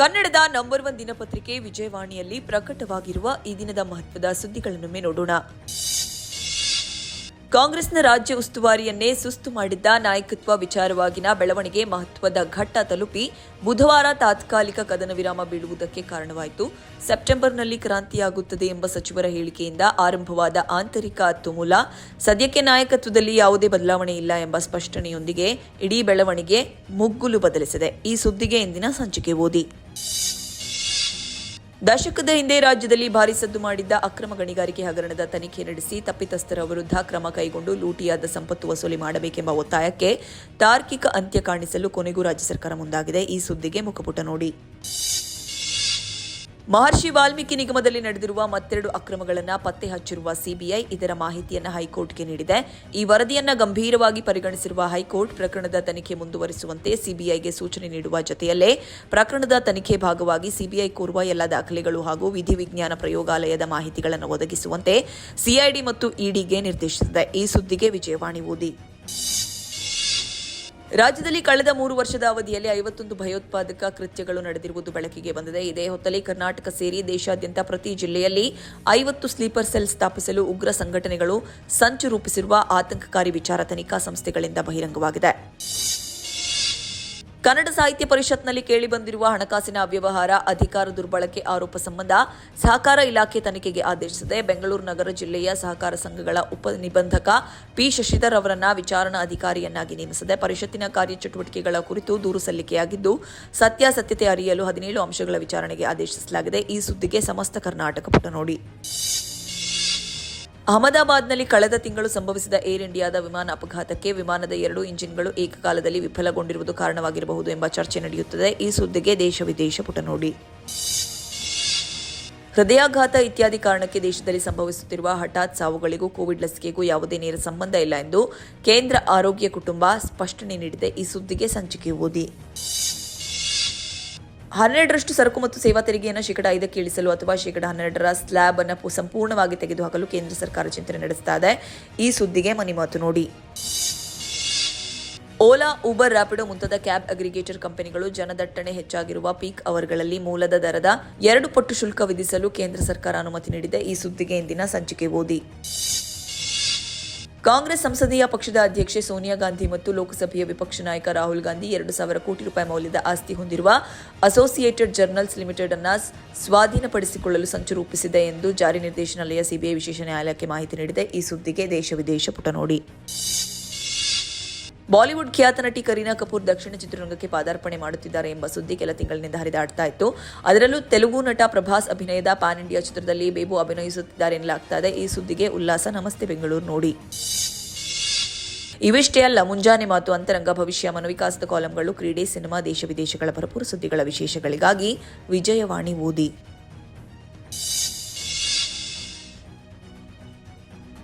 ಕನ್ನಡದ number one ದಿನಪತ್ರಿಕೆ ವಿಜಯವಾಣಿಯಲ್ಲಿ ಪ್ರಕಟವಾಗಿರುವ ಈ ದಿನದ ಮಹತ್ವದ ಸುದ್ದಿಗಳನ್ನೊಮ್ಮೆ ನೋಡೋಣ. ಕಾಂಗ್ರೆಸ್ನ ರಾಜ್ಯ ಉಸ್ತುವಾರಿಯನ್ನೇ ಸುಸ್ತು ಮಾಡಿದ್ದ ನಾಯಕತ್ವ ವಿಚಾರವಾಗಿನ ಬೆಳವಣಿಗೆ ಮಹತ್ವದ ಘಟ್ಟ ತಲುಪಿ ಬುಧವಾರ ತಾತ್ಕಾಲಿಕ ಕದನ ವಿರಾಮ ಬೀಳುವುದಕ್ಕೆ ಕಾರಣವಾಯಿತು. ಸೆಪ್ಟೆಂಬರ್ನಲ್ಲಿ ಕ್ರಾಂತಿಯಾಗುತ್ತದೆ ಎಂಬ ಸಚಿವರ ಹೇಳಿಕೆಯಿಂದ ಆರಂಭವಾದ ಆಂತರಿಕ ತುಮೂಲ, ಸದ್ಯಕ್ಕೆ ನಾಯಕತ್ವದಲ್ಲಿ ಯಾವುದೇ ಬದಲಾವಣೆ ಇಲ್ಲ ಎಂಬ ಸ್ಪಷ್ಟನೆಯೊಂದಿಗೆ ಇಡೀ ಬೆಳವಣಿಗೆ ಮುಗ್ಗುಲು ಬದಲಿಸಿದೆ. ಈ ಸುದ್ದಿಗೆ ಇಂದಿನ ಸಂಚಿಕೆ ಓದಿ. ದಶಕದ ಹಿಂದೆ ರಾಜ್ಯದಲ್ಲಿ ಭಾರಿ ಸದ್ದು ಮಾಡಿದ್ದ ಅಕ್ರಮ ಗಣಿಗಾರಿಕೆ ಹಗರಣದ ತನಿಖೆ ನಡೆಸಿ ತಪ್ಪಿತಸ್ಥರ ವಿರುದ್ಧ ಕ್ರಮ ಕೈಗೊಂಡು ಲೂಟಿಯಾದ ಸಂಪತ್ತು ವಸೂಲಿ ಮಾಡಬೇಕೆಂಬ ಒತ್ತಾಯಕ್ಕೆ ತಾರ್ಕಿಕ ಅಂತ್ಯ ಕಾಣಿಸಲು ಕೊನೆಗೂ ರಾಜ್ಯ ಸರ್ಕಾರ ಮುಂದಾಗಿದೆ. ಈ ಸುದ್ದಿಗೆ ಮುಖಪುಟ ನೋಡಿ. ಮಹರ್ಷಿ ವಾಲ್ಮೀಕಿ ನಿಗಮದಲ್ಲಿ ನಡೆದಿರುವ ಮತ್ತೆರಡು ಅಕ್ರಮಗಳನ್ನು ಪತ್ತೆ ಹಚ್ಚಿರುವ ಸಿಬಿಐ ಇದರ ಮಾಹಿತಿಯನ್ನು ಹೈಕೋರ್ಟ್ಗೆ ನೀಡಿದೆ. ಈ ವರದಿಯನ್ನು ಗಂಭೀರವಾಗಿ ಪರಿಗಣಿಸಿರುವ ಹೈಕೋರ್ಟ್ ಪ್ರಕರಣದ ತನಿಖೆ ಮುಂದುವರಿಸುವಂತೆ ಸಿಬಿಐಗೆ ಸೂಚನೆ ನೀಡುವ ಜೊತೆಯಲ್ಲೇ ಪ್ರಕರಣದ ತನಿಖೆ ಭಾಗವಾಗಿ ಸಿಬಿಐ ಕೋರುವ ಎಲ್ಲ ದಾಖಲೆಗಳು ಹಾಗೂ ವಿಧಿವಿಜ್ಞಾನ ಪ್ರಯೋಗಾಲಯದ ಮಾಹಿತಿಗಳನ್ನು ಒದಗಿಸುವಂತೆ ಸಿಐಡಿ ಮತ್ತು ಇಡಿಗೆ ನಿರ್ದೇಶಿಸಿದೆ. ಈ ಸುದ್ದಿಗೆ ವಿಜಯವಾಣಿ ಓದಿ. ರಾಜ್ಯದಲ್ಲಿ ಕಳೆದ ಮೂರು ವರ್ಷದ ಅವಧಿಯಲ್ಲಿ ಐವತ್ತೊಂದು ಭಯೋತ್ಪಾದಕ ಕೃತ್ಯಗಳು ನಡೆದಿರುವುದು ಬೆಳಕಿಗೆ ಬಂದಿದೆ. ಇದೇ ಹೊತ್ತಲ್ಲಿ ಕರ್ನಾಟಕ ಸೇರಿ ದೇಶಾದ್ಯಂತ ಪ್ರತಿ ಜಿಲ್ಲೆಯಲ್ಲಿ ಐವತ್ತು ಸ್ಲೀಪರ್ ಸೆಲ್ ಸ್ಥಾಪಿಸಲು ಉಗ್ರ ಸಂಘಟನೆಗಳು ಸಂಚು ರೂಪಿಸಿರುವ ಆತಂಕಕಾರಿ ವಿಚಾರ ತನಿಖಾ ಸಂಸ್ಥೆಗಳಿಂದ ಬಹಿರಂಗವಾಗಿದೆ. ಕನ್ನಡ ಸಾಹಿತ್ಯ ಪರಿಷತ್ನಲ್ಲಿ ಕೇಳಿಬಂದಿರುವ ಹಣಕಾಸಿನ ಅವ್ಯವಹಾರ, ಅಧಿಕಾರ ದುರ್ಬಳಕೆ ಆರೋಪ ಸಂಬಂಧ ಸಹಕಾರ ಇಲಾಖೆ ತನಿಖೆಗೆ ಆದೇಶಿಸಿದೆ ಬೆಂಗಳೂರು ನಗರ ಜಿಲ್ಲೆಯ ಸಹಕಾರ ಸಂಘಗಳ ಉಪ ನಿಬಂಧಕ ಪಿ ಶಶಿಧರ್ ಅವರನ್ನ ವಿಚಾರಣಾ ಅಧಿಕಾರಿಯನ್ನಾಗಿ ನೇಮಿಸಿದೆ ಪರಿಷತ್ತಿನ ಕಾರ್ಯಚಟುವಟಿಕೆಗಳ ಕುರಿತು ದೂರು ಸಲ್ಲಿಕೆಯಾಗಿದ್ದು, ಸತ್ಯಾಸತ್ಯತೆ ಅರಿಯಲು ಹದಿನೇಳು ಅಂಶಗಳ ವಿಚಾರಣೆಗೆ ಆದೇಶಿಸಲಾಗಿದೆ. ಈ ಸುದ್ದಿಗೆ ಸಮಸ್ತ ಕರ್ನಾಟಕ ಪುಟ ನೋಡಿ. ಅಹಮದಾಬಾದ್ನಲ್ಲಿ ಕಳೆದ ತಿಂಗಳು ಸಂಭವಿಸಿದ ಏರ್ ಇಂಡಿಯಾದ ವಿಮಾನ ಅಪಘಾತಕ್ಕೆ ವಿಮಾನದ ಎರಡು ಇಂಜಿನ್ಗಳು ಏಕಕಾಲದಲ್ಲಿ ವಿಫಲಗೊಂಡಿರುವುದು ಕಾರಣವಾಗಿರಬಹುದು ಎಂಬ ಚರ್ಚೆ ನಡೆಯುತ್ತದೆ. ಈ ಸುದ್ದಿಗೆ ದೇಶ ವಿದೇಶ ಪುಟ ನೋಡಿ. ಹೃದಯಾಘಾತ ಇತ್ಯಾದಿ ಕಾರಣಕ್ಕೆ ದೇಶದಲ್ಲಿ ಸಂಭವಿಸುತ್ತಿರುವ ಹಠಾತ್ ಸಾವುಗಳಿಗೂ ಕೋವಿಡ್ ಲಸಿಕೆಗೂ ಯಾವುದೇ ನೇರ ಸಂಬಂಧ ಇಲ್ಲ ಎಂದು ಕೇಂದ್ರ ಆರೋಗ್ಯ ಕುಟುಂಬ ಸ್ಪಷ್ಟನೆ ನೀಡಿದೆ. ಈ ಸುದ್ದಿಗೆ ಸಂಚಿಕೆ ಓದಿ. ಹನ್ನೆರಡರಷ್ಟು ಸರಕು ಮತ್ತು ಸೇವಾ ತೆರಿಗೆಯನ್ನು ಶೇಕಡ ಐದಕ್ಕೆ ಇಳಿಸಲು ಅಥವಾ ಶೇಕಡ ಹನ್ನೆರಡರ ಸ್ಲ್ಯಾಬ್ ಅನ್ನು ಸಂಪೂರ್ಣವಾಗಿ ತೆಗೆದುಹಾಕಲು ಕೇಂದ್ರ ಸರ್ಕಾರ ಚಿಂತನೆ ನಡೆಸ್ತಾ ಇದೆ. ಈ ಸುದ್ದಿಗೆ ಮನಿ ಮಾತು ನೋಡಿ. ಓಲಾ, ಉಬರ್ ರ್ಯಾಪಿಡೋ ಮುಂತಾದ ಕ್ಯಾಬ್ ಅಗ್ರಿಗೇಟರ್ ಕಂಪನಿಗಳು ಜನದಟ್ಟಣೆ ಹೆಚ್ಚಾಗಿರುವ ಪೀಕ್ ಅವರ್ಗಳಲ್ಲಿ ಮೂಲದ ದರದ ಎರಡು ಪಟ್ಟು ಶುಲ್ಕ ವಿಧಿಸಲು ಕೇಂದ್ರ ಸರ್ಕಾರ ಅನುಮತಿ ನೀಡಿದೆ. ಈ ಸುದ್ದಿಗೆ ಇಂದಿನ ಸಂಚಿಕೆ ಓದಿ. ಕಾಂಗ್ರೆಸ್ ಸಂಸದೀಯ ಪಕ್ಷದ ಅಧ್ಯಕ್ಷೆ ಸೋನಿಯಾ ಗಾಂಧಿ ಮತ್ತು ಲೋಕಸಭೆಯ ವಿಪಕ್ಷ ನಾಯಕ ರಾಹುಲ್ ಗಾಂಧಿ ಎರಡು ಸಾವಿರ ಕೋಟಿ ರೂಪಾಯಿ ಮೌಲ್ಯದ ಆಸ್ತಿ ಹೊಂದಿರುವ ಅಸೋಸಿಯೇಟೆಡ್ ಜರ್ನಲ್ಸ್ ಲಿಮಿಟೆಡ್ ಅನ್ನ ಸ್ವಾಧೀನಪಡಿಸಿಕೊಳ್ಳಲು ಸಂಚು ರೂಪಿಸಿದೆ ಎಂದು ಜಾರಿ ನಿರ್ದೇಶನಾಲಯ ಸಿಬಿಐ ವಿಶೇಷ ನ್ಯಾಯಾಲಯಕ್ಕೆ ಮಾಹಿತಿ ನೀಡಿದೆ. ಈ ಸುದ್ದಿಗೆ ದೇಶ ವಿದೇಶ ಪುಟ ನೋಡಿ. ಬಾಲಿವುಡ್ ಖ್ಯಾತ ನಟಿ ಕರೀನಾ ಕಪೂರ್ ದಕ್ಷಿಣ ಚಿತ್ರರಂಗಕ್ಕೆ ಪಾದಾರ್ಪಣೆ ಮಾಡುತ್ತಿದ್ದಾರೆ ಎಂಬ ಸುದ್ದಿ ಕೆಲ ತಿಂಗಳಿನಿಂದ ಹರಿದಾಡ್ತಾ ಇತ್ತು. ಅದರಲ್ಲೂ ತೆಲುಗು ನಟ ಪ್ರಭಾಸ್ ಅಭಿನಯದ ಪ್ಯಾನ್ ಇಂಡಿಯಾ ಚಿತ್ರದಲ್ಲಿ ಬೇಬು ಅಭಿನಯಿಸುತ್ತಿದ್ದಾರೆ ಎನ್ನಲಾಗ್ತಾ ಇದೆ ಈ ಸುದ್ದಿಗೆ ಉಲ್ಲಾಸ. ನಮಸ್ತೆ, ಬೆಂಗಳೂರು ನೋಡಿ. ಇವಿಷ್ಟೇ ಅಲ್ಲ, ಮುಂಜಾನೆ ಮಾತು ಅಂತರಂಗ ಭವಿಷ್ಯ, ಮನೋವಿಕಾಸದ ಕಾಲಂಗಳು, ಕ್ರೀಡೆ, ಸಿನಿಮಾ, ದೇಶ ವಿದೇಶಗಳ ಭರಪೂರ ಸುದ್ದಿಗಳ ವಿಶೇಷಗಳಿಗಾಗಿ ವಿಜಯವಾಣಿ ಓದಿ.